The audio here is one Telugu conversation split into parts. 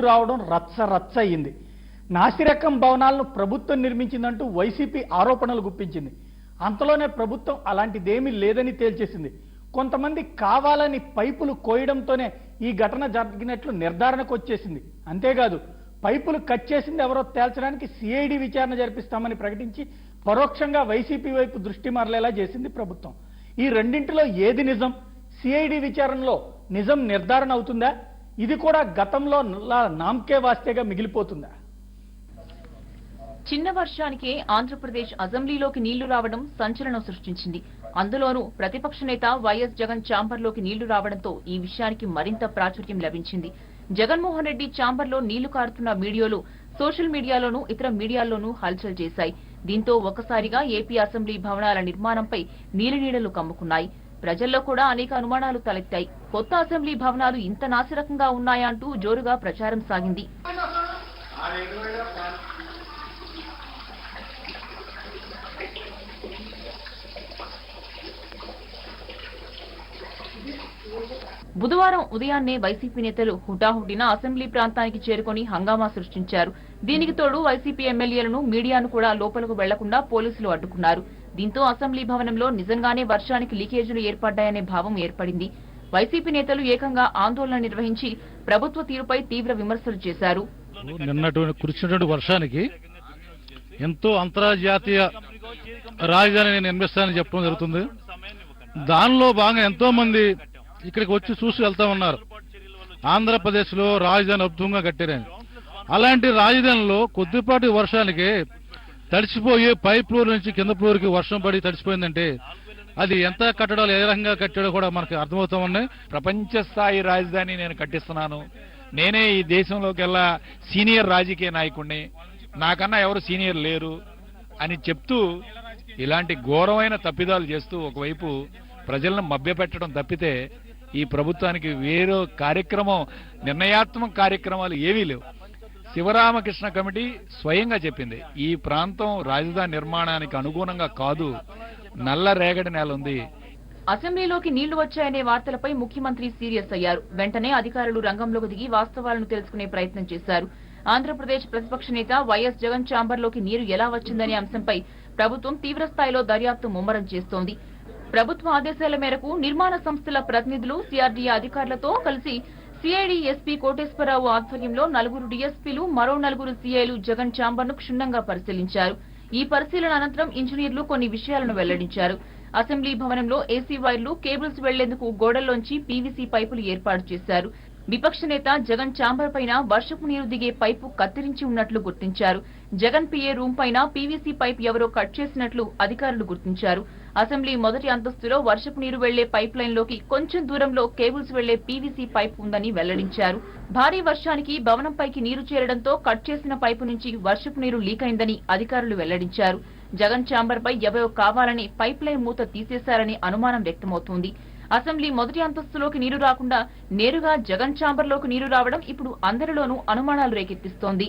రావడం రచ్చ రచ్చ అయింది నాసిరకం భవనాలను ప్రభుత్వం నిర్మించిందంటూ వైసీపీ ఆరోపణలు గుప్పించింది. అంతలోనే ప్రభుత్వం అలాంటిదేమీ లేదని తేల్చేసింది. కొంతమంది కావాలని పైపులు కోయడంతోనే ఈ ఘటన జరిగినట్లు నిర్ధారణకు వచ్చేసింది. అంతేకాదు పైపులు కట్ చేసింది ఎవరో తేల్చడానికి సిఐడి విచారణ జరిపిస్తామని ప్రకటించి పరోక్షంగా వైసీపీ వైపు దృష్టి మరలేలా చేసింది ప్రభుత్వం. ఈ రెండింటిలో ఏది నిజం? సిఐడి విచారణలో నిజం నిర్ధారణ అవుతుందా? ఇది కూడా గతంలో నామకే వాస్తేగా మిగిలిపోతుందా? చిన్న వర్షానికే ఆంధ్రప్రదేశ్ అసెంబ్లీలోకి నీళ్ళు రావడం సంచలనం సృష్టించింది. అందులోనూ ప్రతిపక్ష నేత వైఎస్ జగన్ ఛాంబర్లోకి నీళ్ళు రావడంతో ఈ విషయానికి మరింత ప్రాచుర్యం లభించింది. జగన్మోహన్ రెడ్డి ఛాంబర్లో నీళ్ళు కారుతున్న వీడియోలు సోషల్ మీడియాలోనూ ఇతర మీడియాల్లోనూ హల్చల్ చేశాయి. దీంతో ఒక్కసారిగా ఏపీ అసెంబ్లీ భవనాల నిర్మాణంపై నీలినీడలు కమ్ముకున్నాయి. ప్రజల్లో కూడా అనేక అనుమానాలు తలెత్తాయి. కొత్త అసెంబ్లీ భవనాలు ఇంత నాసిరకంగా ఉన్నాయా అంటూ జోరుగా ప్రచారం సాగింది. బుధవారం ఉదయాన్నే వైసీపీ నేతలు హుటాహుటిన అసెంబ్లీ ప్రాంతానికి చేరుకొని హంగామా సృష్టించారు. దీనికి తోడు వైసీపీ ఎమ్మెల్యేలను మీడియాను కూడా లోపలకు వెళ్ళకుండా పోలీసులు అడ్డుకున్నారు. దీంతో అసెంబ్లీ భవనంలో నిజంగానే వర్షానికి లీకేజీలు ఏర్పడ్డాయనే భావం ఏర్పడింది. వైసీపీ నేతలు ఏకంగా ఆందోళన నిర్వహించి ప్రభుత్వ తీరుపై తీవ్ర విమర్శలు చేశారు. నిన్నటువంటి కురిసినటువంటి వర్షానికి ఎంతో అంతర్జాతీయ రాజధాని నేను నిర్మిస్తానని చెప్పడం జరుగుతుంది. దానిలో బాగా ఎంతో మంది ఇక్కడికి వచ్చి చూసి వెళ్తా ఉన్నారు. ఆంధ్రప్రదేశ్లో రాజధాని అద్భుతంగా కట్టారని అలాంటి రాజధానిలో కొద్దిపాటి వర్షానికి తడిచిపోయి పై ఫ్లోర్ నుంచి కింద ఫ్లోర్కి వర్షం పడి తడిచిపోయిందంటే అది ఎంత కట్టడాలు ఏ రకంగా కట్టాడో కూడా మనకు అర్థమవుతా ఉన్నాయి. ప్రపంచ స్థాయి రాజధాని నేను కట్టిస్తున్నాను. నేనే ఈ దేశంలోకెల్లా సీనియర్ రాజకీయ నాయకుడిని నాకన్నా ఎవరు సీనియర్ లేరు అని చెప్తూ ఇలాంటి ఘోరమైన తప్పిదాలు చేస్తూ ఒకవైపు ప్రజలను మభ్యపెట్టడం తప్పితే ఈ ప్రభుత్వానికి వేరే కార్యక్రమం నిర్ణయాత్మక కార్యక్రమాలు ఏమీ లేవు. శివరామకృష్ణ కమిటీ స్వయంగా చెప్పింది ఈ ప్రాంతం రాజధాని నిర్మాణానికి అనుగుణంగా కాదు నల్ల రేగడి నేల ఉంది. అసెంబ్లీలోకి నీళ్ళు వచ్చాయనే వార్తలపై ముఖ్యమంత్రి సీరియస్ అయ్యారు. వెంటనే అధికారులు రంగంలోకి దిగి వాస్తవాలను తెలుసుకునే ప్రయత్నం చేశారు. ఆంధ్రప్రదేశ్ ప్రతిపక్ష నేత వైఎస్ జగన్ ఛాంబర్లోకి నీరు ఎలా వచ్చిందనే అంశంపై ప్రభుత్వం తీవ్ర స్థాయిలో దర్యాప్తు ముమ్మరం చేస్తోంది. ప్రభుత్వ ఆదేశాల మేరకు నిర్మాణ సంస్థల ప్రతినిధులు సిఆర్డీఏ అధికారులతో కలిసి సిఐడి ఎస్పీ కోటేశ్వరరావు ఆధ్వర్యంలో నలుగురు డీఎస్పీలు మరో నలుగురు సీఐలు జగన్ ఛాంబర్ను క్షుణ్ణంగా పరిశీలించారు. ఈ పరిశీలన అనంతరం ఇంజనీర్లు కొన్ని విషయాలను వెల్లడించారు. అసెంబ్లీ భవనంలో ఏసీ వైర్లు కేబుల్స్ వెళ్ళేందుకు గోడల్లోంచి పీవీసీ పైపులు ఏర్పాటు చేశారు. విపక్ష నేత జగన్ చాంబర్ పైన వర్షపు నీరు దిగే పైపు కత్తిరించి ఉన్నట్లు గుర్తించారు. జగన్ పీఏ రూమ్ పైన పీవీసీ పైప్ ఎవరో కట్ చేసినట్లు అధికారులు గుర్తించారు. అసెంబ్లీ మొదటి అంతస్తులో వర్షపు నీరు వెళ్ళే పైప్ లైన్లోకి కొంచెం దూరంలో కేబుల్స్ వెళ్ళే పీవీసీ పైప్ ఉందని వెల్లడించారు. భారీ వర్షానికి భవనంపైకి నీరు చేరడంతో కట్ చేసిన పైపు నుంచి వర్షపు నీరు లీక్ అయిందని అధికారులు వెల్లడించారు. జగన్ ఛాంబర్ పై ఎవరో కావాలని పైప్ లైన్ మూత తీసేశారని అనుమానం వ్యక్తమవుతోంది. అసెంబ్లీ మొదటి అంతస్తులోకి నీరు రాకుండా నేరుగా జగన్ ఛాంబర్లోకి నీరు రావడం ఇప్పుడు అందరిలోనూ అనుమానాలు రేకెత్తిస్తోంది.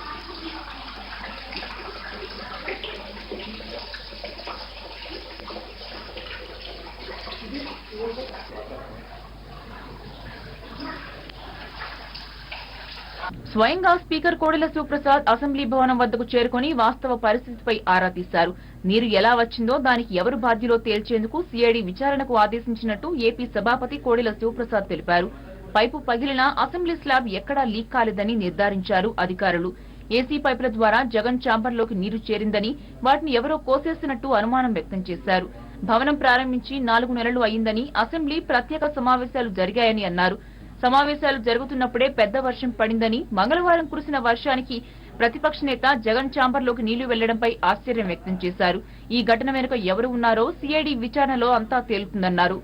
స్వయంగా స్పీకర్ కోడెల శివప్రసాద్ అసెంబ్లీ భవనం వద్దకు చేరుకొని వాస్తవ పరిస్థితిపై ఆరా తీశారు. నీరు ఎలా వచ్చిందో దానికి ఎవరు బాధ్యులో తేల్చేందుకు సిఐడి విచారణకు ఆదేశించినట్టు ఏపీ సభాపతి కోడెల శివప్రసాద్ తెలిపారు. పైపు పగిలినా అసెంబ్లీ స్లాబ్ ఎక్కడా లీక్ కాలేదని నిర్ధారించారు అధికారులు. ఏసీ పైపుల ద్వారా జగన్ ఛాంబర్లోకి నీరు చేరిందని వాటిని ఎవరో కోసేసినట్టు అనుమానం వ్యక్తం చేశారు. భవనం ప్రారంభించి నాలుగు నెలలు అయిందని అసెంబ్లీ ప్రత్యేక సమావేశాలు జరిగాయని అన్నారు. సమావేశాలు జరుగుతున్నప్పుడే పెద్ద వర్షం పడిందని మంగళవారం కురిసిన వర్షానికి ప్రతిపక్ష నేత జగన్ ఛాంబర్లోకి నీళ్ళు వెళ్ళడంపై ఆశ్చర్యం వ్యక్తం చేశారు. ఈ ఘటన వెనుక ఎవరు ఉన్నారో సిఐడి విచారణలో అంతా తేలుతుందన్నారు.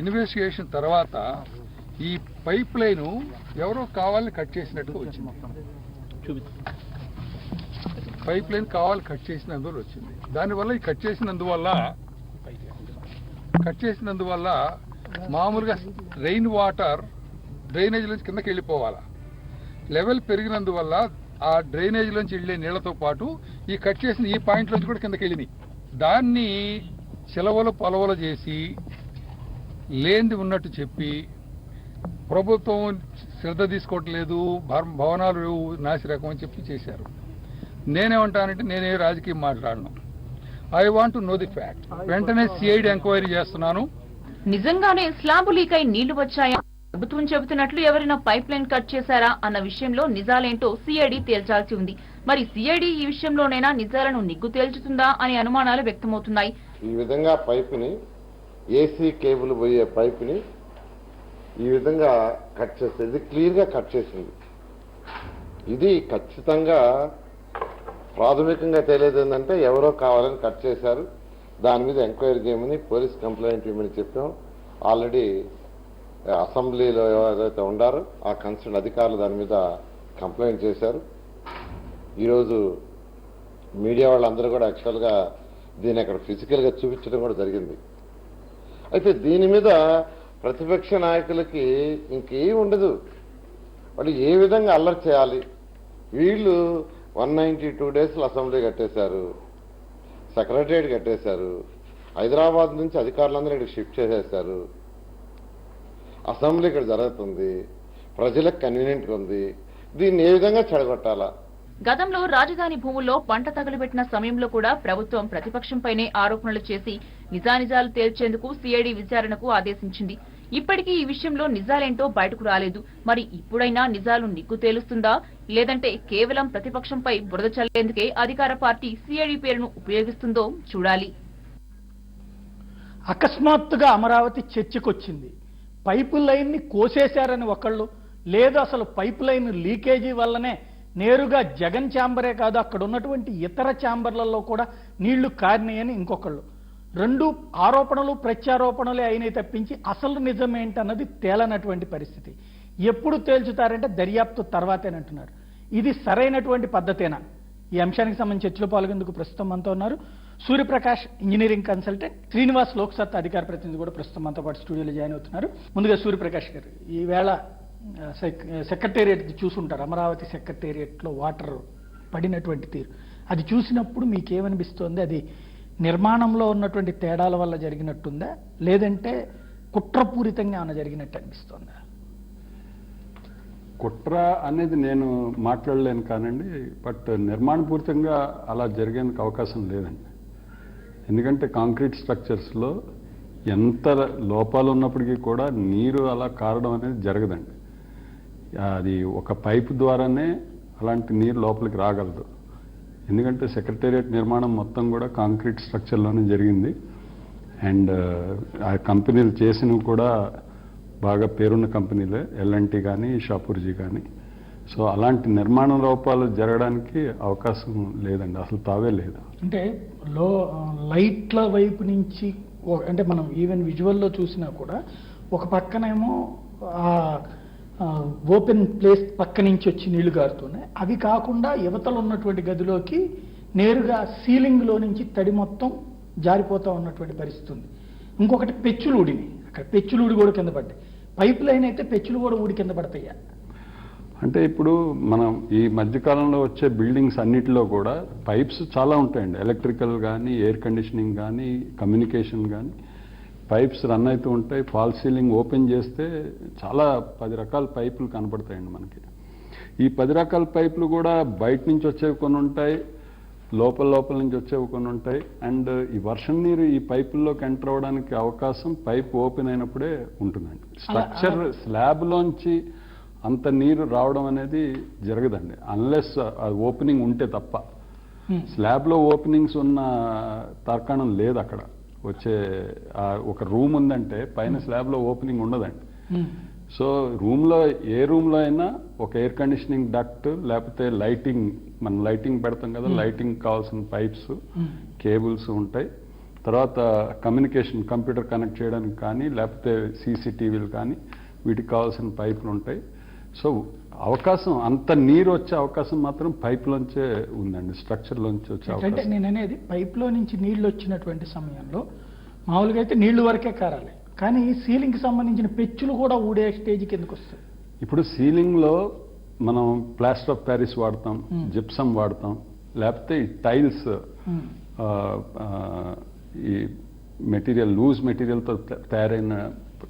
ఇన్వెస్టిగేషన్ తర్వాత ఈ పైప్ లైన్ ఎవరో కావాలని కట్ చేసినట్టుగా వచ్చింది. పైప్ లైన్ కావాలి కట్ చేసినందువల్ల వచ్చింది. దానివల్ల ఈ కట్ చేసినందువల్ల కట్ చేసినందువల్ల మామూలుగా రెయిన్ వాటర్ డ్రైనేజ్ నుంచి కిందకి వెళ్ళిపోవాలా? లెవెల్ పెరిగినందువల్ల ఆ డ్రైనేజ్ లోంచి వెళ్ళే నీళ్ళతో పాటు ఈ కట్ చేసిన ఈ పాయింట్ నుంచి కూడా కిందకి వెళ్ళినాయి. దాన్ని చిలవలు పొలవలు చేసి లేనిది ఉన్నట్టు చెప్పి ప్రభుత్వం శ్రద్ధ తీసుకోవట్లేదు భవ- భవనాలు నాసిరకం అని చెప్పి చేశారు. నేనేమంటానంటే నేనే రాజకీయం మాట్లాడను. I want know the fact వెంటనే సిఐడి ఎంక్వైరీ చేస్తున్నాను. నిజంగానే స్లాబు లీక్ అయి నీళ్ళు వచ్చాయా? ప్రభుత్వం చెబుతున్నట్లు ఎవరైనా పైప్ లైన్ కట్ చేశారా అన్న విషయంలో నిజాలేంటో సిఐడి తేల్చాల్సి ఉంది. మరి సిఐడి ఈ విషయంలోనైనా నిజాలను నిగ్గు తేల్చుతుందా అనే అనుమానాలు వ్యక్తమవుతున్నాయి. ఈ విధంగా పైపుని ఏసీ కేబుల్ పోయే పైపుని ఈ విధంగా కట్ చేసేది క్లియర్గా కట్ చేసింది. ఇది ఖచ్చితంగా ప్రాథమికంగా తెలియదు ఏంటంటే ఎవరో కావాలని కట్ చేశారు. దాని మీద ఎంక్వైరీ చేయమని పోలీస్ కంప్లైంట్ ఇవ్వమని చెప్పాం. ఆల్రెడీ అసెంబ్లీలో ఎవరైతే ఉండారో ఆ కన్సర్న్ అధికారులు దాని మీద కంప్లైంట్ చేశారు. ఈరోజు మీడియా వాళ్ళందరూ కూడా యాక్చువల్గా దీన్ని అక్కడ ఫిజికల్గా చూపించడం కూడా జరిగింది. అయితే దీని మీద ప్రతిపక్ష నాయకులకి ఇంకేం ఉండదు. వాళ్ళు ఏ విధంగా అల్లరి చేయాలి? వీళ్ళు వన్ నైంటీ టూ డేస్లో అసెంబ్లీ కట్టేశారు సెక్రటరియట్ కట్టేశారు హైదరాబాద్ నుంచి అధికారులందరూ ఇక్కడ షిఫ్ట్ చేసేశారు. అసెంబ్లీ ఇక్కడ జరుగుతుంది. ప్రజలకు కన్వీనియంట్గా ఉంది. దీన్ని ఏ విధంగా చెడగొట్టాలా? గతంలో రాజధాని భూముల్లో పంట తగులుబెట్టిన సమయంలో కూడా ప్రభుత్వం ప్రతిపక్షంపైనే ఆరోపణలు చేసి నిజానిజాలు తేల్చేందుకు సిఐడి విచారణకు ఆదేశించింది. ఇప్పటికీ ఈ విషయంలో నిజాలేంటో బయటకు రాలేదు. మరి ఇప్పుడైనా నిజాలు నిగ్గు తేలుస్తుందా? లేదంటే కేవలం ప్రతిపక్షంపై బురద చల్లేందుకే అధికార పార్టీ సిఐడి పేరును ఉపయోగిస్తుందో చూడాలి. అకస్మాత్తుగా అమరావతి చర్చకొచ్చింది. పైపు లైన్ని కోసేశారని ఒకళ్ళు. లేదు అసలు పైప్ లైన్ లీకేజీ వల్లనే నేరుగా జగన్ ఛాంబరే కాదు అక్కడ ఉన్నటువంటి ఇతర ఛాంబర్లలో కూడా నీళ్ళు కారినాయని ఇంకొకళ్ళు. రెండు ఆరోపణలు ప్రత్యారోపణలే అయినాయి తప్పించి అసలు నిజమేంటన్నది తేలనటువంటి పరిస్థితి. ఎప్పుడు తేల్చుతారంటే దర్యాప్తు తర్వాతేనంటున్నారు. ఇది సరైనటువంటి పద్ధతేనా? ఈ అంశానికి సంబంధించి చర్చలో పాల్గొందుకు ప్రస్తుతం మనతో ఉన్నారు? సూర్యప్రకాష్ ఇంజనీరింగ్ కన్సల్టెంట్ శ్రీనివాస్ లోక్సత్ అధికార ప్రతినిధి కూడా ప్రస్తుతం మనతో పాటు స్టూడియోలో జాయిన్ అవుతున్నారు. ముందుగా సూర్యప్రకాష్ గారు ఈవేళ సెక్- సెక్రటేరియట్ చూసుంటారు అమరావతి సెక్రటేరియట్లో వాటర్ పడినటువంటి తీరు. అది చూసినప్పుడు మీకేమనిపిస్తోంది? అది నిర్మాణంలో ఉన్నటువంటి తేడాల వల్ల జరిగినట్టుందా? లేదంటే కుట్రపూరితంగా ఏమైనా జరిగినట్టు అనిపిస్తోందా? కుట్ర అనేది నేను మాట్లాడలేను కానండి బట్ నిర్మాణపూరితంగా అలా జరిగేందుకు అవకాశం లేదండి. ఎందుకంటే కాంక్రీట్ స్ట్రక్చర్స్లో ఎంత లోపాలు ఉన్నప్పటికీ కూడా నీరు అలా కారడం అనేది జరగదండి. అది ఒక పైపు ద్వారానే అలాంటి నీరు లోపలికి రాగలదు. ఎందుకంటే సెక్రటేరియట్ నిర్మాణం మొత్తం కూడా కాంక్రీట్ స్ట్రక్చర్లోనే జరిగింది. అండ్ ఆ కంపెనీలు చేసినవి కూడా బాగా పేరున్న కంపెనీలే ఎల్ఎన్టీ కానీ షాపూర్జీ కానీ సో అలాంటి నిర్మాణ లోపాలు జరగడానికి అవకాశం లేదండి అసలు తావే లేదు. అంటే లో లైట్ల వైపు నుంచి అంటే మనం ఈవెన్ విజువల్లో చూసినా కూడా ఒక పక్కనేమో ఆ ఓపెన్ ప్లేస్ పక్క నుంచి వచ్చి నీళ్ళు గారుతున్నాయి. అవి కాకుండా యువతలు ఉన్నటువంటి గదిలోకి నేరుగా సీలింగ్లో నుంచి తడి మొత్తం జారిపోతూ ఉన్నటువంటి పరిస్థితి ఉంది. ఇంకొకటి పెచ్చులూడిని అక్కడ పెచ్చులూడి కూడా కింద పడ్డాయి. పైప్ లైన్ అయితే పెచ్చులు కూడా ఊడి కింద పడతాయా. అంటే ఇప్పుడు మనం ఈ మధ్యకాలంలో వచ్చే బిల్డింగ్స్ అన్నిటిలో కూడా పైప్స్ చాలా ఉంటాయండి. ఎలక్ట్రికల్ కానీ ఎయిర్ కండిషనింగ్ కానీ కమ్యూనికేషన్ కానీ పైప్స్ రన్ అవుతూ ఉంటాయి. ఫాల్ సీలింగ్ ఓపెన్ చేస్తే చాలా పది రకాల పైపులు కనపడతాయండి మనకి. ఈ పది రకాల పైపులు కూడా బయట నుంచి వచ్చేవి కొన్ని ఉంటాయి. లోపల లోపల నుంచి వచ్చేవి కొన్ని ఉంటాయి. అండ్ ఈ వర్షం నీరు ఈ పైపుల్లోకి ఎంటర్ అవ్వడానికి అవకాశం పైప్ ఓపెన్ అయినప్పుడే ఉంటుందండి. స్ట్రక్చర్ స్లాబ్లోంచి అంత నీరు రావడం అనేది జరగదండి. అన్లెస్ ఓపెనింగ్ ఉంటే తప్ప. స్లాబ్లో ఓపెనింగ్స్ ఉన్న తార్కాణం లేదు అక్కడ. వచ్చే ఒక రూమ్ ఉందంటే పైన స్లాబ్లో ఓపెనింగ్ ఉండదండి. సో రూమ్లో ఏ రూమ్లో అయినా ఒక ఎయిర్ కండిషనింగ్ డక్ట్ లేకపోతే లైటింగ్ మనం లైటింగ్ పెడతాం కదా లైటింగ్ కావాల్సిన పైప్స్ కేబుల్స్ ఉంటాయి. తర్వాత కమ్యూనికేషన్ కంప్యూటర్ కనెక్ట్ చేయడానికి కానీ లేకపోతే సీసీటీవీలు కానీ వీటికి కావాల్సిన పైపులు ఉంటాయి. సో అవకాశం అంత నీరు వచ్చే అవకాశం మాత్రం పైప్లోంచే ఉందండి స్ట్రక్చర్లోంచి వచ్చే అంటే అవకాశం. నేను అనేది పైప్లో నుంచి నీళ్ళు వచ్చినటువంటి సమయంలో మామూలుగా అయితే నీళ్ళు వరకే కారాలి. కానీ సీలింగ్కి సంబంధించిన పెచ్చులు కూడా ఊడే స్టేజ్కి ఎందుకు వస్తాయి? ఇప్పుడు సీలింగ్లో మనం ప్లాస్టర్ ఆఫ్ ప్యారిస్ వాడతాం జిప్సమ్ వాడతాం లేకపోతే ఈ టైల్స్ ఈ మెటీరియల్ లూజ్ మెటీరియల్తో తయారైన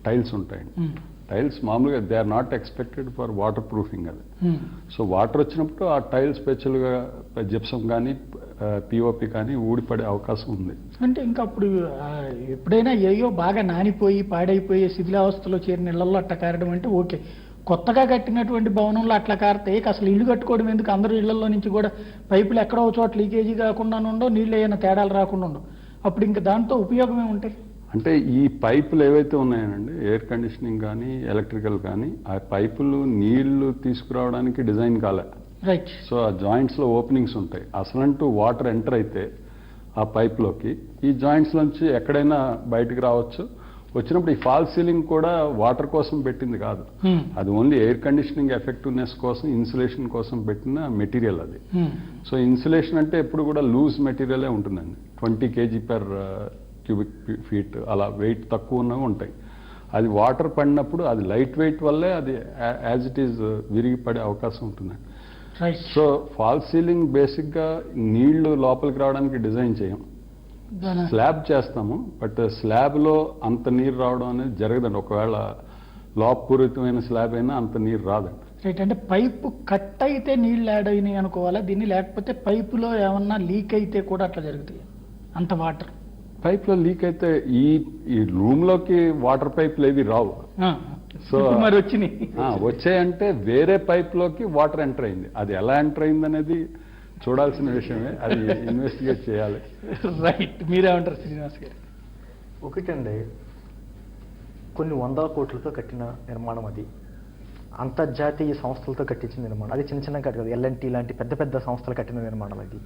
టైల్స్ ఉంటాయండి. టైల్స్ మామూలుగా they are not expected for water proofing అది. సో వాటర్ వచ్చినప్పుడు ఆ టైల్స్ స్పెషల్గా జిప్సమ్ కానీ పిఓపి కానీ ఊడిపడే అవకాశం ఉంది. అంటే ఇంకా అప్పుడు ఎప్పుడైనా ఏయో బాగా నానిపోయి పాడైపోయి శిథిలావస్థలో చేరిన ఇళ్ళలో అట్లా కారడం అంటే ఓకే. కొత్తగా కట్టినటువంటి భవనంలో అట్లా కారితే అసలు ఇల్లు కట్టుకోవడం ఎందుకు? అందరూ ఇళ్ళలో నుంచి కూడా పైపులు ఎక్కడో చోట లీకేజీ కాకుండా ఉండవు నీళ్ళు ఏమైనా తేడాలు రాకుండా ఉండవు. అప్పుడు ఇంకా దాంతో ఉపయోగమే ఉంటాయి అంటే ఈ పైపులు ఏవైతే ఉన్నాయనండి ఎయిర్ కండిషనింగ్ కానీ ఎలక్ట్రికల్ కానీ ఆ పైపులు నీళ్ళు తీసుకురావడానికి డిజైన్ కాలే. రైట్ సో ఆ జాయింట్స్లో ఓపెనింగ్స్ ఉంటాయి. అసలంటూ వాటర్ ఎంటర్ అయితే ఆ పైప్లోకి ఈ జాయింట్స్ నుంచి ఎక్కడైనా బయటకు రావచ్చు. వచ్చినప్పుడు ఈ ఫాల్ సీలింగ్ కూడా వాటర్ కోసం పెట్టింది కాదు. అది ఓన్లీ ఎయిర్ కండిషనింగ్ ఎఫెక్టివ్నెస్ కోసం ఇన్సులేషన్ కోసం పెట్టిన మెటీరియల్ అది. సో ఇన్సులేషన్ అంటే ఎప్పుడు కూడా లూజ్ మెటీరియలే ఉంటుందండి. Twenty KG per cubic feet అలా వెయిట్ తక్కువ ఉన్నవి ఉంటాయి. అది వాటర్ పడినప్పుడు అది లైట్ వెయిట్ వల్లే అది యాజ్ ఇట్ ఈజ్ విరిగి పడే అవకాశం ఉంటుందండి సో ఫాల్ సీలింగ్ బేసిక్గా నీళ్ళు లోపలికి రావడానికి డిజైన్ చేయం. స్లాబ్ చేస్తాము బట్ స్లాబ్లో అంత నీరు రావడం అనేది జరగదండి. ఒకవేళ లోపపూరితమైన స్లాబ్ అయినా అంత నీరు రాదండి. రైట్ అంటే పైపు కట్ అయితే నీళ్ళు యాడ్ అయినాయి అనుకోవాలా? దీన్ని లేకపోతే పైపులో ఏమన్నా లీక్ అయితే కూడా అట్లా జరుగుతాయి. అంత వాటర్. పైప్లో లీక్ అయితే ఈ ఈ రూమ్లోకి వాటర్ పైపులు ఏవి రావు. సో మరి వచ్చినాయి. వచ్చాయంటే వేరే పైప్లోకి వాటర్ ఎంటర్ అయింది. అది ఎలా ఎంటర్ అయింది అనేది చూడాల్సిన విషయమే. అది ఇన్వెస్టిగేట్ చేయాలి. రైట్ మీరేమంటారు శ్రీనివాస్ గారు? ఒకటండి కొన్ని వందల కోట్లతో కట్టిన నిర్మాణం అది. అంతర్జాతీయ సంస్థలతో కట్టించిన నిర్మాణం. అది చిన్న చిన్న కట్టదు ఎల్ఎన్టీ లాంటి పెద్ద పెద్ద సంస్థలు కట్టిన నిర్మాణం అది.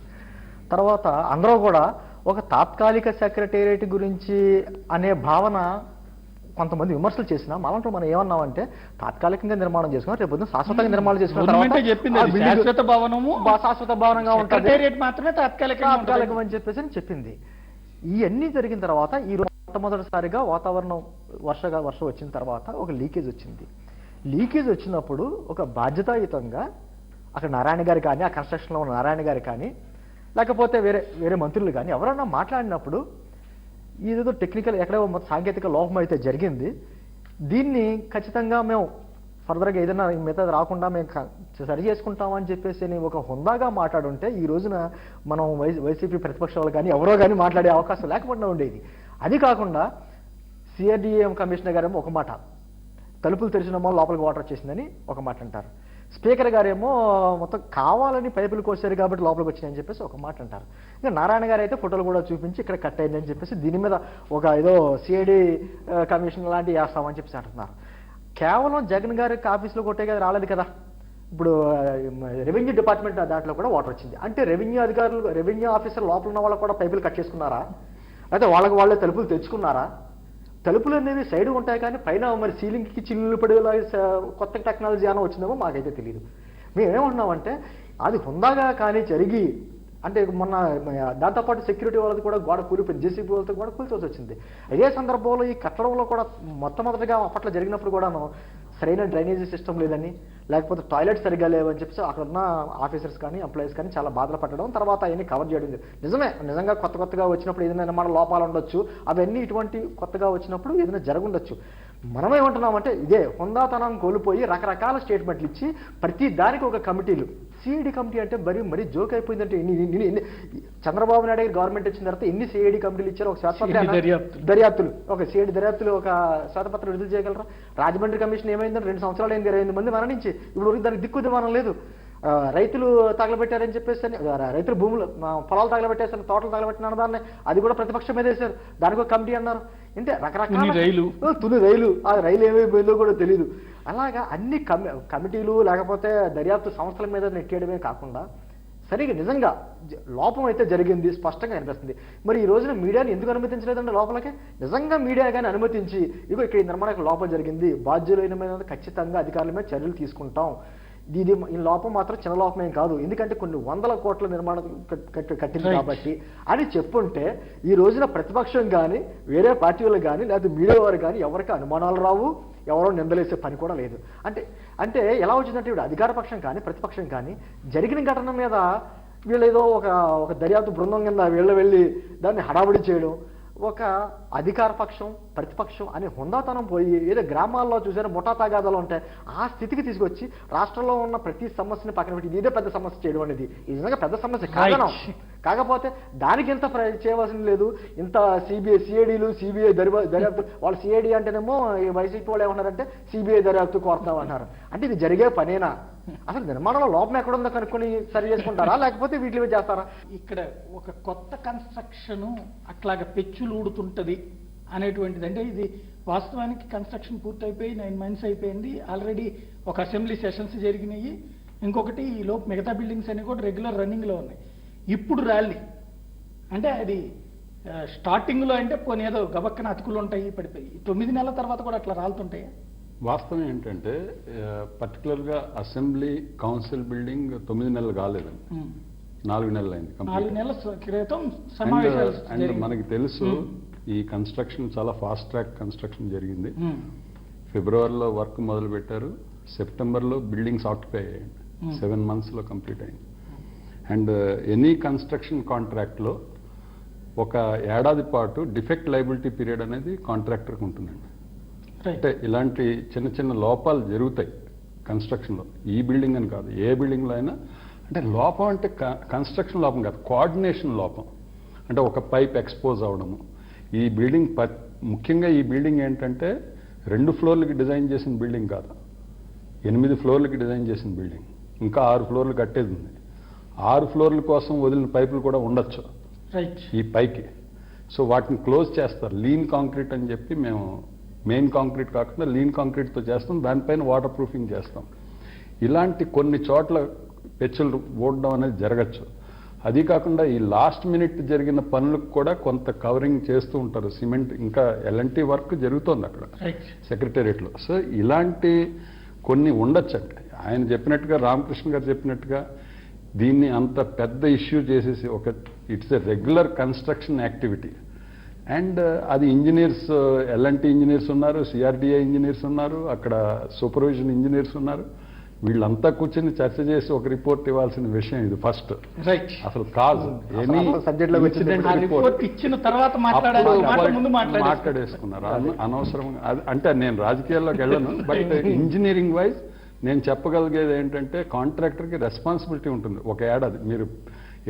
తర్వాత అందరూ కూడా ఒక తాత్కాలిక సెక్రటేరియట్ గురించి అనే భావన కొంతమంది విమర్శలు చేసినా మనలో మనం ఏమన్నామంటే తాత్కాలికంగా నిర్మాణం చేసుకున్నాం రేపు శాశ్వతంగా నిర్మాణం చేసుకున్న తర్వాత చెప్పింది శాశ్వత భవనము బా- శాశ్వత భవనంగా ఉంటుంది. మాత్రమే తాత్కాలికంగా అని చెప్పేసి అని చెప్పింది. ఇవన్నీ జరిగిన తర్వాత ఈ రోజు మొట్టమొదటిసారిగా వాతావరణం వర్షగా వర్షం వచ్చిన తర్వాత ఒక లీకేజ్ వచ్చింది. లీకేజ్ వచ్చినప్పుడు ఒక బాధ్యతాయుతంగా అక్కడ నారాయణ గారు కానీ ఆ కన్స్ట్రక్షన్లో ఉన్న నారాయణ గారు కానీ లేకపోతే వేరే వేరే మంత్రులు కానీ ఎవరన్నా మాట్లాడినప్పుడు ఇదేదో టెక్నికల్ ఎక్కడో సాంకేతిక లోపం అయితే జరిగింది. దీన్ని ఖచ్చితంగా మేము ఫర్దర్గా ఏదైనా మిగతా రాకుండా మేము సరి చేసుకుంటామని చెప్పేసి నేను ఒక హుందాగా మాట్లాడుంటే ఈ రోజున మనం వై వైసీపీ ప్రతిపక్షాలు కానీ ఎవరో కానీ మాట్లాడే అవకాశం లేకుండా ఉండేది. అది కాకుండా సిఆర్డిఏఎం కమిషనర్ గారేమో ఒక మాట తలుపులు తెరిచినమో లోపలికి వాటర్ వచ్చేసిందని ఒక మాట అంటారు. స్పీకర్ గారేమో మొత్తం కావాలని పైపులు కోసారు కాబట్టి లోపలికి వచ్చినాయని చెప్పేసి ఒక మాట అంటారు. ఇంకా నారాయణ గారు అయితే ఫోటోలు కూడా చూపించి ఇక్కడ కట్ అయిందని చెప్పేసి దీని మీద ఒక ఏదో సిఐడి కమిషన్ లాంటివి వేస్తామని చెప్పేసి అంటున్నారు. కేవలం జగన్ గారి ఆఫీస్లో కొట్టే కదా రాలేదు కదా. ఇప్పుడు రెవెన్యూ డిపార్ట్మెంట్ దాంట్లో కూడా వాటర్ వచ్చింది. అంటే రెవెన్యూ అధికారులు రెవెన్యూ ఆఫీసర్ లోపల ఉన్న వాళ్ళు కూడా పైపులు కట్ చేసుకున్నారా? అయితే వాళ్ళకి వాళ్ళే తలుపులు తెచ్చుకున్నారా? తలుపులు అనేవి సైడ్ ఉంటాయి కానీ పైన మరి సీలింగ్కి చిల్లులు పడేలా కొత్త టెక్నాలజీ ఏమైనా వచ్చిందేమో మాకైతే తెలియదు మేమేమంటున్నామంటే అది హుందాగా కానీ జరిగి అంటే మొన్న దాంతోపాటు సెక్యూరిటీ వాళ్ళది కూడా గోడ కూలిపోయింది జేసీబీ వాళ్ళతో కూడా కూల్చోసి వచ్చింది. అదే సందర్భంలో ఈ కట్టడంలో కూడా మొట్టమొదటిగా అప్పట్లో జరిగినప్పుడు కూడాను సరైన డ్రైనేజీ సిస్టమ్ లేదని లేకపోతే టాయిలెట్ సరిగ్గా లేవని చెప్పి అక్కడ ఉన్న ఆఫీసర్స్ కానీ ఎంప్లాయీస్ కానీ చాలా బాధలు పట్టడం తర్వాత అవన్నీ కవర్ చేయడం నిజమే నిజంగా కొత్త కొత్తగా వచ్చినప్పుడు ఏదైనా నిర్మాణ లోపాలు ఉండొచ్చు అవన్నీ ఇటువంటి కొత్తగా వచ్చినప్పుడు ఏదైనా జరగుండొచ్చు మనం ఏమంటున్నామంటే ఇదే హుందాతనం కోల్పోయి రకరకాల స్టేట్మెంట్లు ఇచ్చి ప్రతి దానికి ఒక కమిటీలు సిఐడి కమిటీ అంటే మరి మరీ జోక్ అయిపోయిందంటే చంద్రబాబు నాయుడు గారు గవర్నమెంట్ వచ్చిన తర్వాత ఎన్ని సిఐడి కమిటీలు ఇచ్చారు ఒక శ్వేతపత్రం దర్యాప్తులు. ఒక సిఐడి దర్యాప్తులు ఒక శ్వేతపత్రం విడుదల చేయగలరా? రాజమండ్రి కమిషన్ ఏమైందంటే రెండు సంవత్సరాలు అయింది ఇరవై మంది మరణించి. ఇప్పుడు దానికి దిక్కు దివానం లేదు. రైతులు తగలబెట్టారని చెప్పేసి రైతులు భూములు పొలాలు తగలబెట్టేసారు తోటలు తగలబెట్టిన దాన్ని అది కూడా ప్రతిపక్షం మీద వేశారు. దానికి ఒక కమిటీ అన్నారు. అంటే రకరకాల రైలు. తుని రైలు ఆ రైలు ఏమైపోయిందో కూడా తెలియదు అలాగా అన్ని కమి కమిటీలు లేకపోతే దర్యాప్తు సంస్థల మీద నెట్టేయడమే కాకుండా సరిగా నిజంగా లోపం అయితే జరిగింది స్పష్టంగా అనిపిస్తుంది. మరి ఈ రోజున మీడియాని ఎందుకు అనుమతించలేదండి లోపలికి? నిజంగా మీడియా కానీ అనుమతించి ఇగో ఇక్కడ ఈ నిర్మాణానికి లోపం జరిగింది బాధ్యులైన మీద ఖచ్చితంగా అధికారుల మీద చర్యలు తీసుకుంటాం. ఇది ఈ లోపం మాత్రం చిన్న లోపమేం కాదు. ఎందుకంటే కొన్ని వందల కోట్ల నిర్మాణం కట్- కట్- కట్టింది. కాబట్టి అని చెప్పుంటే ఈ రోజున ప్రతిపక్షం కానీ వేరే పార్టీ వాళ్ళు కానీ లేకపోతే మీడియా వారు కానీ ఎవరికి అనుమానాలు రావు. ఎవరో నిందలేసే పని కూడా లేదు. అంటే అంటే ఎలా వచ్చిందంటే ఇప్పుడు అధికార పక్షం కానీ ప్రతిపక్షం కానీ జరిగిన ఘటన మీద వీళ్ళు ఏదో ఒక ఒక దర్యాప్తు బృందం కింద వీళ్ళు వెళ్ళి దాన్ని హడావుడి చేయడం ఒక అధికార పక్షం ప్రతిపక్షం అనే హుందాతనం పోయి ఏదో గ్రామాల్లో చూసారో ముఠా తాగాదాలు ఉంటాయి. ఆ స్థితికి తీసుకొచ్చి రాష్ట్రంలో ఉన్న ప్రతి సమస్యని పక్కన పెట్టి ఇదే పెద్ద సమస్య చేయడం అనేది. ఇది నిజంగా పెద్ద సమస్య కాదనం. కాకపోతే దానికి ఇంత చేయవలసిన లేదు. ఇంత సిబిఐ సిఐడిలు సిబిఐ దర్యాప్తు వాళ్ళు సిఐడి అంటేనేమో వైసీపీ వాళ్ళు ఏమన్నారంటే సిబిఐ దర్యాప్తు కోరుతాం అన్నారు అంటే ఇది జరిగే పనేనా? అసలు నిర్మాణంలో లోపం ఎక్కడుందో కనుక్కొని సరి చేసుకుంటారా? లేకపోతే వీటిలో చేస్తారా? ఇక్కడ ఒక కొత్త కన్స్ట్రక్షన్ అట్లాగ పెచ్చులు ఊడుతుంటది అనేటువంటిది అంటే ఇది వాస్తవానికి కన్స్ట్రక్షన్ పూర్తయిపోయి నైన్ మంత్స్ అయిపోయింది. ఆల్రెడీ ఒక అసెంబ్లీ సెషన్స్ జరిగినాయి. ఇంకొకటి ఈ లోపు మిగతా బిల్డింగ్స్ అన్ని కూడా రెగ్యులర్ రన్నింగ్లో ఉన్నాయి. ఇప్పుడు ర్యాలీ అంటే అది స్టార్టింగ్లో అంటే పోనీ ఏదో గబక్కన అతుకులు ఉంటాయి పడిపోయి. తొమ్మిది నెలల తర్వాత కూడా అట్లా రాలుతుంటాయి? వాస్తవం ఏంటంటే పర్టికులర్గా అసెంబ్లీ కౌన్సిల్ బిల్డింగ్ తొమ్మిది నెలలు కాలేదండి నాలుగు నెలలు అయింది నాలుగు complete. నెలల క్రితం అండ్. మనకి తెలుసు. ఈ కన్స్ట్రక్షన్ చాలా ఫాస్ట్ ట్రాక్ కన్స్ట్రక్షన్ జరిగింది. ఫిబ్రవరిలో వర్క్ మొదలు పెట్టారు సెప్టెంబర్లో బిల్డింగ్స్ ఆక్యుపై Hmm. సెవెన్ మంత్స్లో కంప్లీట్ అయింది అండ్ ఎనీ కన్స్ట్రక్షన్ కాంట్రాక్ట్లో ఒక ఏడాది పాటు డిఫెక్ట్ లైబిలిటీ పీరియడ్ అనేది కాంట్రాక్టర్కి ఉంటుందండి అంటే ఇలాంటి చిన్న చిన్న లోపాలు జరుగుతాయి కన్స్ట్రక్షన్లో. ఈ బిల్డింగ్ అని కాదు ఏ బిల్డింగ్లో అయినా. అంటే లోపం అంటే కన్స్ట్రక్షన్ లోపం కాదు కోఆర్డినేషన్ లోపం. అంటే ఒక పైప్ ఎక్స్పోజ్ అవడము ఈ బిల్డింగ్ ప ముఖ్యంగా ఈ బిల్డింగ్ ఏంటంటే రెండు ఫ్లోర్లకి డిజైన్ చేసిన బిల్డింగ్ కాదు. ఎనిమిది ఫ్లోర్లకి డిజైన్ చేసిన బిల్డింగ్. ఇంకా ఆరు ఫ్లోర్లు కట్టేది ఉంది. ఆరు ఫ్లోర్ల కోసం వదిలిన పైపులు కూడా ఉండొచ్చు. రైట్ ఈ పైకి. సో వాటిని క్లోజ్ చేస్తారు. లీన్ కాంక్రీట్ అని చెప్పి మేము మెయిన్ కాంక్రీట్ కాకుండా లీన్ కాంక్రీట్తో చేస్తాం దానిపైన వాటర్ ప్రూఫింగ్ చేస్తాం. ఇలాంటి కొన్ని చోట్ల పెచ్చులు ఓడడం అనేది జరగచ్చు. అది కాకుండా ఈ లాస్ట్ మినిట్ జరిగిన పనులకు కూడా కొంత కవరింగ్ చేస్తూ ఉంటారు. సిమెంట్ ఇంకా ఎలాంటి వర్క్ జరుగుతోంది అక్కడ. రైట్ సెక్రటేరియట్లో సో ఇలాంటి కొన్ని ఉండొచ్చండి. ఆయన చెప్పినట్టుగా రామకృష్ణ గారు చెప్పినట్టుగా దీన్ని అంత పెద్ద ఇష్యూ చేసేసి ఒక it's a regular construction activity and అది engineers L N T engineers ఉన్నారు C R D I engineers ఉన్నారు అక్కడ సూపర్విజన్ ఇంజనీర్స్ ఉన్నారు. వీళ్ళంతా కూర్చొని చర్చ చేసి ఒక రిపోర్ట్ ఇవ్వాల్సిన విషయం ఇది ఫస్ట్. రైట్ అసలు కాదు ఎనీ రిపోర్ట్. ఇచ్చిన తర్వాత మాట్లాడేసుకున్నారు. అన- అనవసరంగా అంటే నేను రాజకీయాల్లోకి వెళ్ళను బట్ ఇంజనీరింగ్ వైజ్ నేను చెప్పగలిగేది ఏంటంటే కాంట్రాక్టర్కి రెస్పాన్సిబిలిటీ ఉంటుంది ఒక ఏడాది మీరు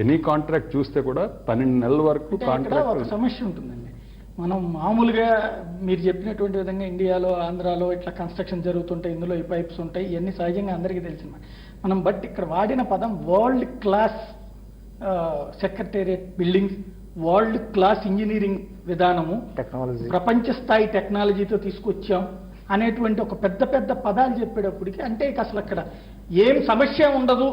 ఎనీ కాంట్రాక్ట్ చూస్తే కూడా పన్నెండు నెలల వరకు ఒక కాంట్రాక్టర్ సమస్య ఉంటుందండి. మనం మామూలుగా మీరు చెప్పినటువంటి విధంగా ఇండియాలో ఆంధ్రాలో ఇట్లా కన్స్ట్రక్షన్ జరుగుతుంటాయి ఇందులో ఈ పైప్స్ ఉంటాయి ఇవన్నీ సహజంగా అందరికీ తెలిసిన మనం బట్ ఇక్కడ వాడిన పదం world class secretariat building world class engineering విధానము టెక్నాలజీ ప్రపంచ స్థాయి టెక్నాలజీతో తీసుకొచ్చాం అనేటువంటి ఒక పెద్ద పెద్ద పదాలు చెప్పేటప్పటికి అంటే ఇక అసలు అక్కడ ఏం సమస్య ఉండదు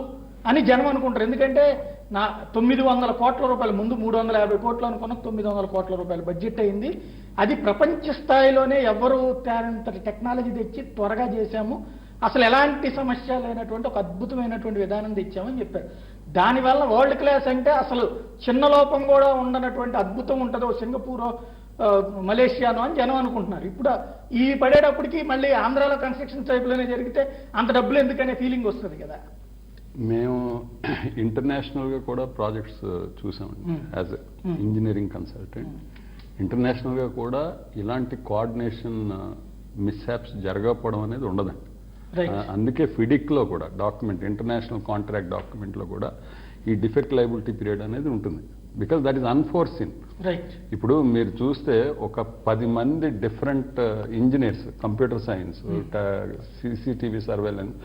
అని జనం అనుకుంటారు. ఎందుకంటే నా తొమ్మిది వందల కోట్ల రూపాయలు ముందు మూడు వందల యాభై కోట్లు అనుకున్నాం తొమ్మిది వందల కోట్ల రూపాయలు బడ్జెట్ అయింది. అది ప్రపంచ స్థాయిలోనే ఎవరు తేనంతటి టెక్నాలజీ తెచ్చి త్వరగా చేశాము. అసలు ఎలాంటి సమస్య లేనటువంటి ఒక అద్భుతమైనటువంటి విధానం తెచ్చామని చెప్పారు. దానివల్ల వరల్డ్ క్లాస్ అంటే అసలు చిన్న లోపం కూడా ఉండనటువంటి అద్భుతం ఉంటుందో సింగపూర్ మలేషియాను అని జనం అనుకుంటున్నారు. ఇప్పుడు ఈ పడేటప్పటికి మళ్ళీ ఆంధ్రాలో కన్స్ట్రక్షన్ సైపులోనే జరిగితే అంత డబ్బులు ఎందుకనే ఫీలింగ్ వస్తుంది కదా. మేము ఇంటర్నేషనల్గా కూడా ప్రాజెక్ట్స్ చూసామండి. యాజ్. ఇంజనీరింగ్ కన్సల్టెంట్ ఇంటర్నేషనల్గా కూడా ఇలాంటి కోఆర్డినేషన్ మిస్హాప్స్ జరగకపోవడం అనేది ఉండదండి. ఆ, అందుకే ఫిడిక్లో కూడా డాక్యుమెంట్ ఇంటర్నేషనల్ కాంట్రాక్ట్ డాక్యుమెంట్లో కూడా ఈ డిఫెక్ట్ లైబిలిటీ పీరియడ్ అనేది ఉంటుంది. Because that is unforeseen right ఇప్పుడు మీరు చూస్తే ఒక పది మంది different engineers computer science CCTV surveillance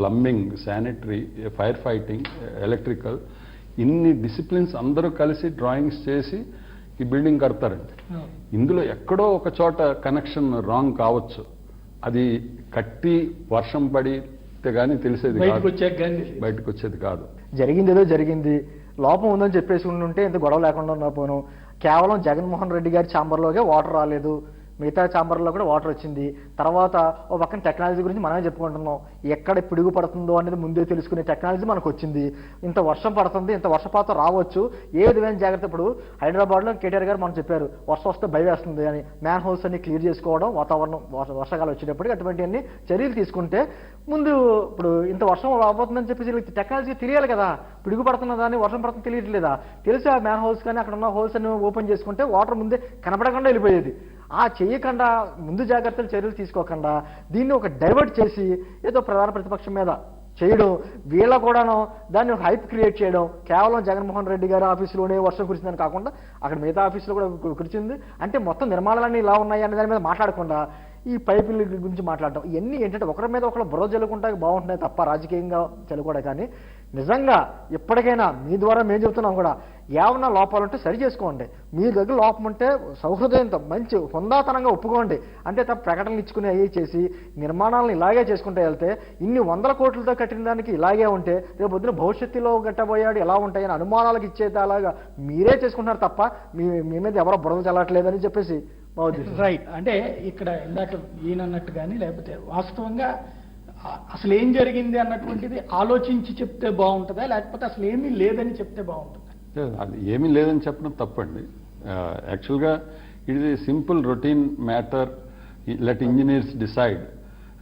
plumbing sanitary fire fighting electrical ఇన్ని డిసిప్లిన్స్ అందరూ కలిసి డ్రాయింగ్స్ చేసి ఈ బిల్డింగ్ కడతారండి. ఇందులో ఎక్కడో ఒక చోట కనెక్షన్ రాంగ్ కావచ్చు. అది కట్టి వర్షం పడితే కానీ తెలిసేది బయటకు వచ్చేది కాదు. జరిగింది ఏదో జరిగింది. లోపం ఉందని చెప్పేసి ఉంటే ఇంత గొడవ లేకుండా ఉన్నా పోను. కేవలం జగన్మోహన్ రెడ్డి గారి ఛాంబర్లోకే వాటర్ రాలేదు. మిగతా ఛాంబర్లో కూడా వాటర్ వచ్చింది. తర్వాత ఓ పక్కన టెక్నాలజీ గురించి మనమే చెప్పుకుంటున్నాం. ఎక్కడ పిడుగు పడుతుందో అనేది ముందే తెలుసుకునే టెక్నాలజీ మనకు వచ్చింది ఇంత వర్షం పడుతుంది ఇంత వర్షపాతం రావచ్చు. ఏ విధమైన జాగ్రత్త ఇప్పుడు హైదరాబాద్లో కేటీఆర్ గారు మనం చెప్పారు వర్షం వస్తే భయం వేస్తుంది అని. మ్యాన్ హౌస్ అన్ని క్లియర్ చేసుకోవడం వాతావరణం వర్షాకాలం వచ్చేటప్పటికి అటువంటి అన్ని చర్యలు తీసుకుంటే ముందు ఇప్పుడు ఇంత వర్షం రాబోతుందని చెప్పేసి టెక్నాలజీ తెలియాలి కదా. పిడుగు పడుతున్నదాన్ని వర్షం పడుతుంది తెలియట్లేదా? తెలిసి ఆ మ్యాన్ హౌస్ కానీ అక్కడ ఉన్న హోల్స్ అన్ని ఓపెన్ చేసుకుంటే వాటర్ ముందే కనపడకుండా వెళ్ళిపోయేది. ఆ చేయకుండా ముందు జాగ్రత్తలు చర్యలు తీసుకోకుండా దీన్ని ఒక డైవర్ట్ చేసి ఏదో ప్రధాన ప్రతిపక్షం మీద చేయడం వీళ్ళ కూడాను దాన్ని హైప్ క్రియేట్ చేయడం. కేవలం జగన్మోహన్ రెడ్డి గారి ఆఫీసులోనే వర్షం కురిసిందని కాకుండా అక్కడ మిగతా ఆఫీసులో కూడా కురిచింది అంటే మొత్తం నిర్మాణాలన్నీ ఇలా ఉన్నాయి అనే దాని మీద మాట్లాడకుండా ఈ పైపుల గురించి మాట్లాడటం. ఇవన్నీ ఏంటంటే ఒకరి మీద ఒకరు బుర్ర జల్లుకుంటా బాగుంటున్నాయి తప్ప రాజకీయంగా చెల్లుకోవడం కానీ. నిజంగా ఎప్పటికైనా మీ ద్వారా మేము చెబుతున్నాం కూడా ఏమన్నా లోపాలు ఉంటే సరి చేసుకోండి. మీ దగ్గర లోపం ఉంటే సౌహృదయంతో మంచి హుందాతనంగా ఒప్పుకోండి. అంటే తప్ప ప్రకటనలు ఇచ్చుకుని అయ్యి చేసి నిర్మాణాలను ఇలాగే చేసుకుంటూ వెళ్తే ఇన్ని వందల కోట్లతో కట్టిన దానికి ఇలాగే ఉంటే రేపు పొద్దున భవిష్యత్తులో గట్టబోయాడు ఎలా ఉంటాయని అనుమానాలకు ఇచ్చేది అలాగా మీరే చేసుకుంటున్నారు తప్ప మీ మీ మీద ఎవరో బురద చల్లట్లేదని చెప్పేసి Oh, రైట్ అంటే ఇక్కడ ఇందాక ఈయనన్నట్టు కానీ లేకపోతే వాస్తవంగా అసలు ఏం జరిగింది అన్నటువంటిది ఆలోచించి చెప్తే బాగుంటుందా? లేకపోతే అసలు ఏమీ లేదని చెప్తే బాగుంటుందా? అది ఏమీ లేదని చెప్పడం తప్పండి. యాక్చువల్గా it is a simple routine matter. Let engineers decide.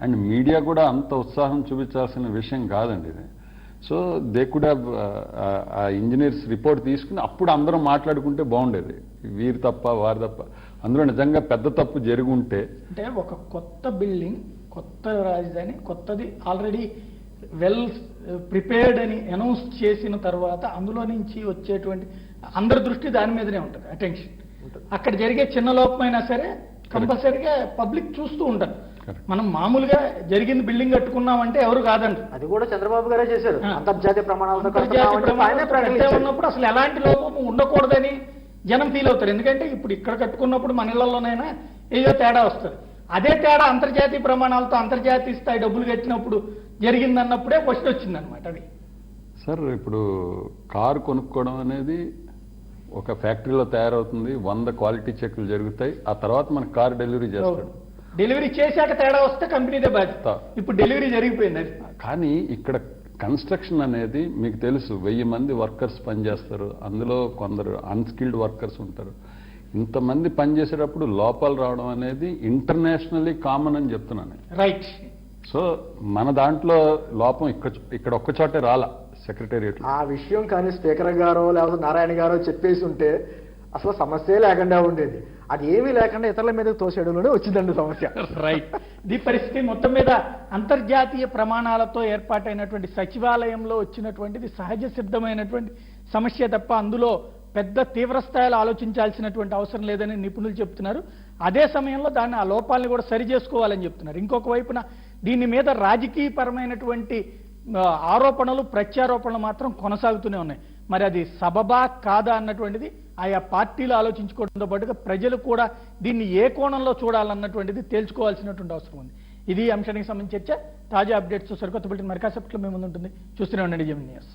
And media కూడా అంత ఉత్సాహం చూపించాల్సిన విషయం కాదండి ఇది. సో దే కుడ్ హ్యావ్ ఆ ఇంజనీర్స్ రిపోర్ట్ తీసుకుని అప్పుడు అందరం మాట్లాడుకుంటే బాగుండేది. వీరు తప్ప వారు తప్ప. అందులో నిజంగా పెద్ద తప్పు జరిగి ఉంటే అంటే ఒక కొత్త బిల్డింగ్ కొత్త రాజధాని కొత్తది ఆల్రెడీ వెల్ ప్రిపేర్డ్ అని అనౌన్స్ చేసిన తర్వాత అందులో నుంచి వచ్చేటువంటి అందరి దృష్టి దాని మీదనే ఉంటుంది అటెన్షన్. అక్కడ జరిగే చిన్న లోపమైనా సరే కంపల్సరీగా పబ్లిక్ చూస్తూ ఉంటారు. మనం మామూలుగా జరిగింది బిల్డింగ్ కట్టుకున్నామంటే ఎవరు కాదండి. అది కూడా చంద్రబాబు గారే చేశారు. అంతర్జాతీయ ప్రమాణాలతో. ఉన్నప్పుడు అసలు ఎలాంటి లోపం ఉండకూడదని జనం ఫీల్ అవుతారు. ఎందుకంటే ఇప్పుడు ఇక్కడ కట్టుకున్నప్పుడు మన ఇళ్ళలోనైనా ఏదో తేడా వస్తుంది. అదే తేడా అంతర్జాతీయ ప్రమాణాలతో అంతర్జాతీయ స్థాయి డబ్బులు కట్టినప్పుడు జరిగిందన్నప్పుడే క్వశ్చన్ వచ్చిందనమాట అది. సార్ ఇప్పుడు కారు కొనుక్కోవడం అనేది ఒక ఫ్యాక్టరీలో తయారవుతుంది. వంద క్వాలిటీ చెక్లు జరుగుతాయి. ఆ తర్వాత మనకు కారు డెలివరీ చేస్తాడు. డెలివరీ చేశాక తేడా వస్తే కంపెనీదే బాధ్యత. ఇప్పుడు డెలివరీ జరిగిపోయింది అది. కానీ ఇక్కడ కన్స్ట్రక్షన్ అనేది మీకు తెలుసు వెయ్యి మంది వర్కర్స్ పనిచేస్తారు అందులో కొందరు అన్స్కిల్డ్ వర్కర్స్ ఉంటారు. ఇంతమంది పనిచేసేటప్పుడు లోపాలు రావడం అనేది ఇంటర్నేషనల్లీ కామన్ అని చెప్తున్నాను రైట్ సో మన దాంట్లో లోపం ఇక్కడ ఇక్కడ ఒక్క చోటే రాలా సెక్రటేరియట్ ఆ విషయం కానీ స్పీకర్ గారో లేకపోతే నారాయణ గారో చెప్పేసి ఉంటే అసలు సమస్యే లేకుండా ఉండేది. అది ఏమీ లేకుండా ఇతరుల మీద తోసేయడంలోనే వచ్చిందండి సమస్య. రైట్ ఇది పరిస్థితి మొత్తం మీద అంతర్జాతీయ ప్రమాణాలతో ఏర్పాటైనటువంటి సచివాలయంలో వచ్చినటువంటిది సహజ సిద్ధమైనటువంటి సమస్య తప్ప అందులో పెద్ద తీవ్రస్థాయిలో ఆలోచించాల్సినటువంటి అవసరం లేదని నిపుణులు చెప్తున్నారు. అదే సమయంలో దాన్ని ఆ లోపాలను కూడా సరి చేసుకోవాలని చెప్తున్నారు. ఇంకొక వైపున దీని మీద రాజకీయపరమైనటువంటి ఆరోపణలు ప్రత్యారోపణలు మాత్రం కొనసాగుతూనే ఉన్నాయి. మరి అది సబబా కాదా అన్నటువంటిది ఆయా పార్టీలు ఆలోచించుకోవడంతో పాటుగా ప్రజలు కూడా దీన్ని ఏ కోణంలో చూడాలన్నటువంటిది తేల్చుకోవాల్సినటువంటి అవసరం ఉంది. ఇది అంశానికి సంబంధించి చర్చ. తాజా అప్డేట్స్ సరికొత్త బులెటిన్ మరికాసేపట్లో మేము ఉంటుంది చూస్తూనే ఉండండి జమిన్ న్యూస్.